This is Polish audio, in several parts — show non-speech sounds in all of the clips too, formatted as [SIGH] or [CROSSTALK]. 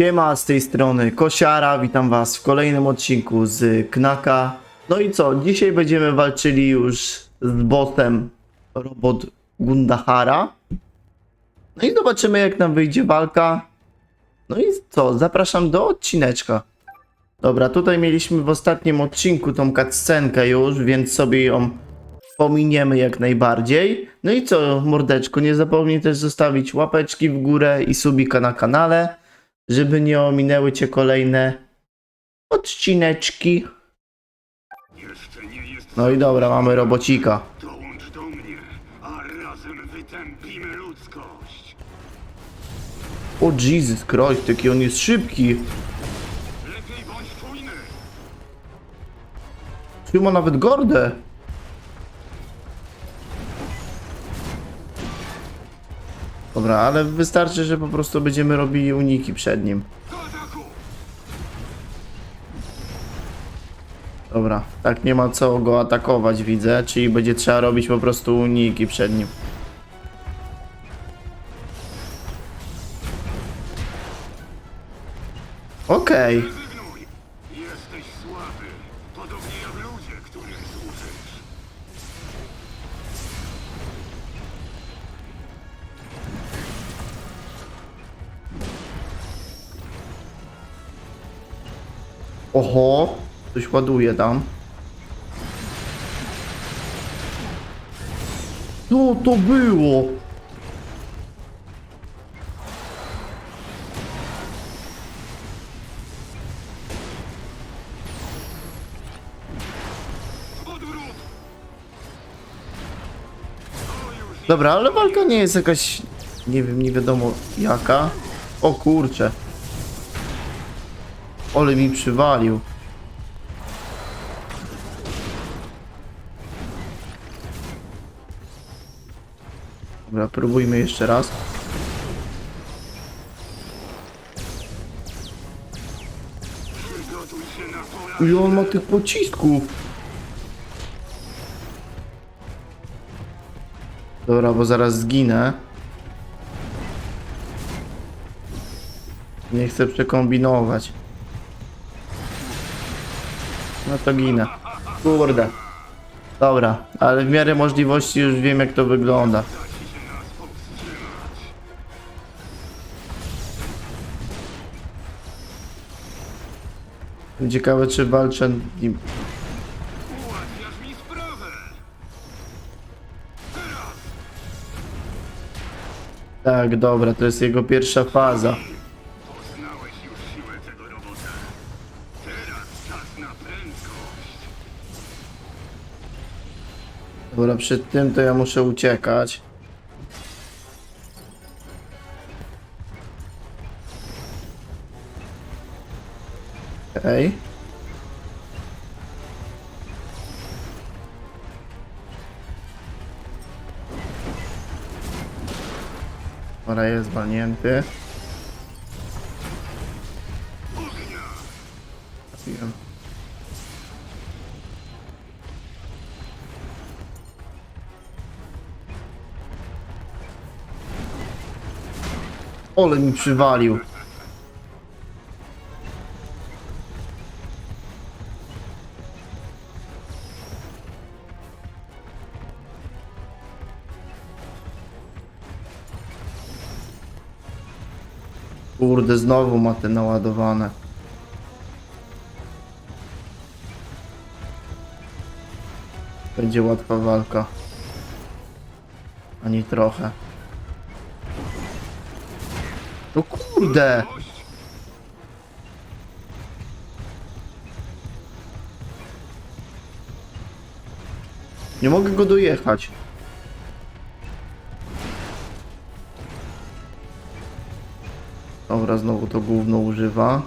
Siema, z tej strony Kosiara, witam was w kolejnym odcinku z Knaka. No i co, dzisiaj będziemy walczyli już z bossem robot Gundahara. No i zobaczymy jak nam wyjdzie walka. No i co, zapraszam do odcineczka. Dobra, tutaj mieliśmy w ostatnim odcinku tą cutscenkę już, więc sobie ją pominiemy jak najbardziej. No i co, mordeczko, nie zapomnij też zostawić łapeczki w górę i subika na kanale, żeby nie ominęły cię kolejne odcineczki. No i dobra, mamy robocika. Dołącz do mnie, a razem wytępimy ludzkość. O Jesus Christ, jaki on jest szybki. Lepiej bądź czujny. Trzyma nawet gordę. Dobra, ale wystarczy, że po prostu będziemy robili uniki przed nim. Dobra, tak nie ma co go atakować, widzę, czyli będzie trzeba robić po prostu uniki przed nim. Okej, Rezygnuj! Oho, coś ładuje tam. Co to było? Dobra, ale walka nie jest jakaś, nie wiem, nie wiadomo jaka. O kurcze. Ole mi przywalił. Dobra, próbujmy jeszcze raz. I on ma tych pocisków. Dobra, bo zaraz zginę. Nie chcę przekombinować. No to ginę. Kurde. Dobra, ale w miarę możliwości już wiem jak to wygląda. Ciekawe czy walczę nim. Tak, dobra, to jest jego pierwsza faza. Poznałeś już siłę tego. Dobra, przed tym to ja muszę uciekać. Okej. Dobra, jest walnięty. Ole mi przywalił. Kurde, znowu ma te naładowane. Będzie łatwa walka. Ani trochę. No kurde! Nie mogę go dojechać. Dobra, znowu to gówno używa.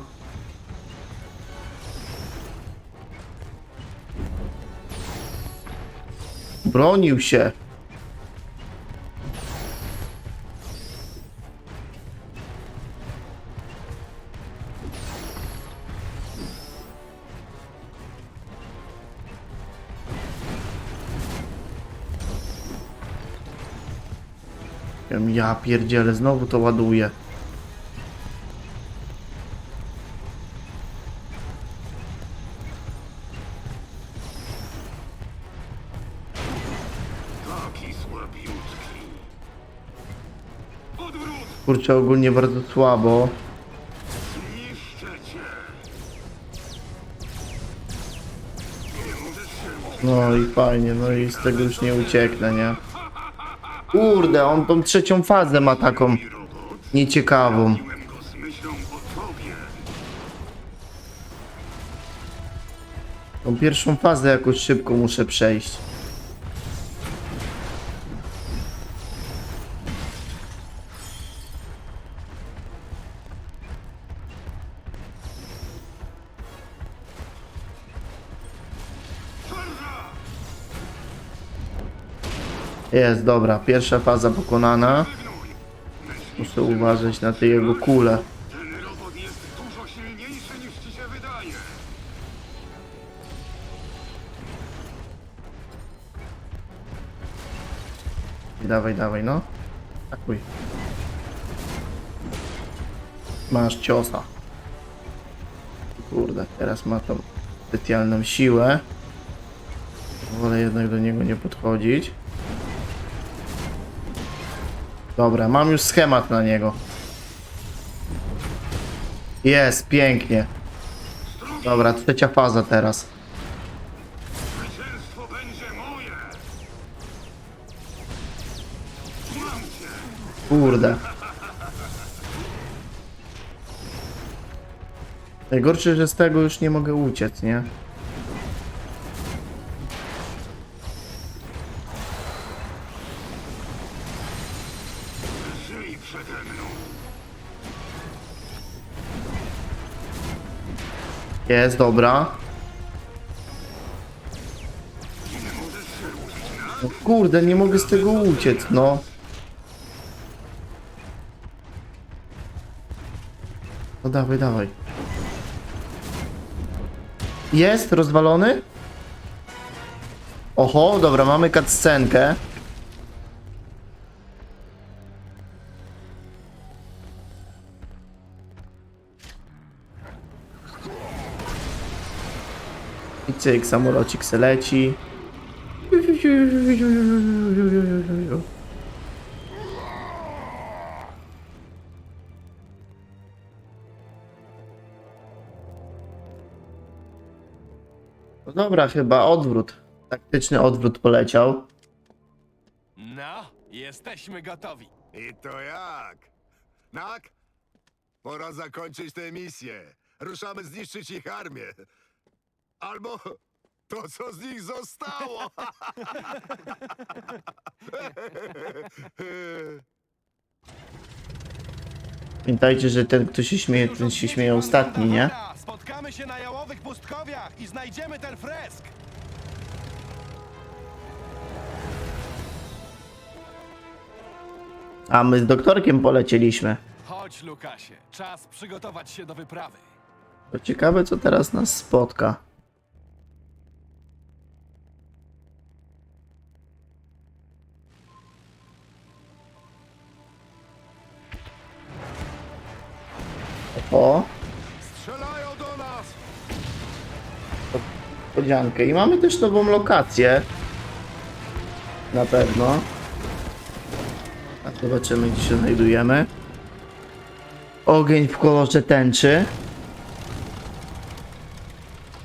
Bronił się. Ja pierdzielę, znowu to ładuje. Kurczę, ogólnie bardzo słabo. No i fajnie, no i z tego już nie ucieknę, nie? Kurde, on tą trzecią fazę ma taką nieciekawą. Tą pierwszą fazę jakoś szybko muszę przejść. Jest, dobra, pierwsza faza pokonana. Muszę uważać na te jego kule. Dawaj, dawaj, no. Atakuj. Masz ciosa. Kurde, teraz ma tą specjalną siłę. Wolę jednak do niego nie podchodzić. Dobra, mam już schemat na niego. Jest, pięknie. Dobra, trzecia faza teraz. Zwycięstwo będzie moje. Mam cię. Kurde. Najgorsze, że z tego już nie mogę uciec, nie? Jest, dobra. No kurde, nie mogę z tego uciec, no. No dawaj, dawaj. Jest, rozwalony? Oho, dobra, mamy cutscenkę. Cyk, samolocik se leci. No dobra, chyba odwrót. Taktyczny odwrót poleciał. No, jesteśmy gotowi. I to jak? Nak? Pora zakończyć tę misję. Ruszamy zniszczyć ich armię. Albo to, co z nich zostało. [LAUGHS] Pamiętajcie, że ten, kto się śmieje, ten się śmieje ostatni, nie? Spotkamy się na jałowych pustkowiach i znajdziemy ten fresk. A my z doktorkiem polecieliśmy. Chodź, Lukasie, czas przygotować się do wyprawy. To ciekawe, co teraz nas spotka. O, Strzelają do nas! podziankę. I mamy też nową lokację. Na pewno. A zobaczymy, gdzie się znajdujemy. Ogień w kolorze tęczy.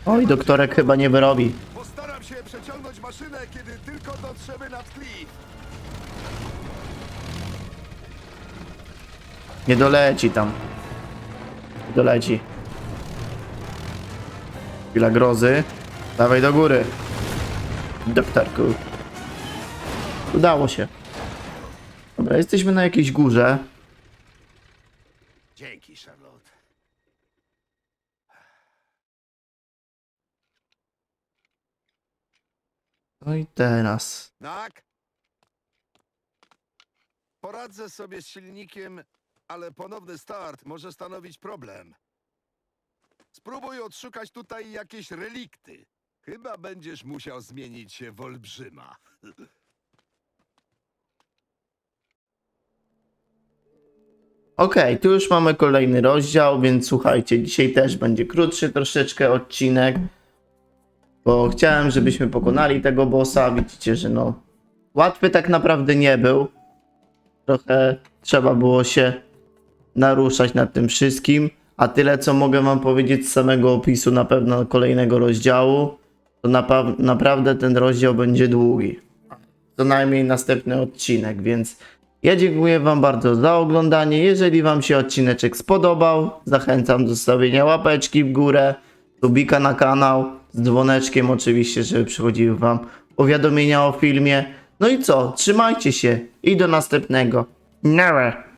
Oj, doktorek chyba nie wyrobi. Postaram się przeciągnąć maszynę, kiedy tylko dotrzemy nad klif. Nie doleci tam. Doleci. Chwila grozy. Dawaj do góry. Doktorku. Udało się. Dobra, jesteśmy na jakiejś górze. Dzięki, Charlotte. No i teraz. Nak? Poradzę sobie z silnikiem, ale ponowny start może stanowić problem. Spróbuj odszukać tutaj jakieś relikty. Chyba będziesz musiał zmienić się w olbrzyma. [LAUGHS] Okej, tu już mamy kolejny rozdział, więc słuchajcie, dzisiaj też będzie krótszy troszeczkę odcinek, bo chciałem, żebyśmy pokonali tego bossa. Widzicie, że no łatwy tak naprawdę nie był. Trochę trzeba było się naruszać nad tym wszystkim. A tyle, co mogę wam powiedzieć z samego opisu na pewno kolejnego rozdziału, to napa- naprawdę ten rozdział będzie długi. Co najmniej następny odcinek, więc ja dziękuję wam bardzo za oglądanie. Jeżeli wam się odcineczek spodobał, zachęcam do zostawienia łapeczki w górę, subika na kanał, z dzwoneczkiem oczywiście, żeby przychodziły wam powiadomienia o filmie. No i co? Trzymajcie się i do następnego. Nara.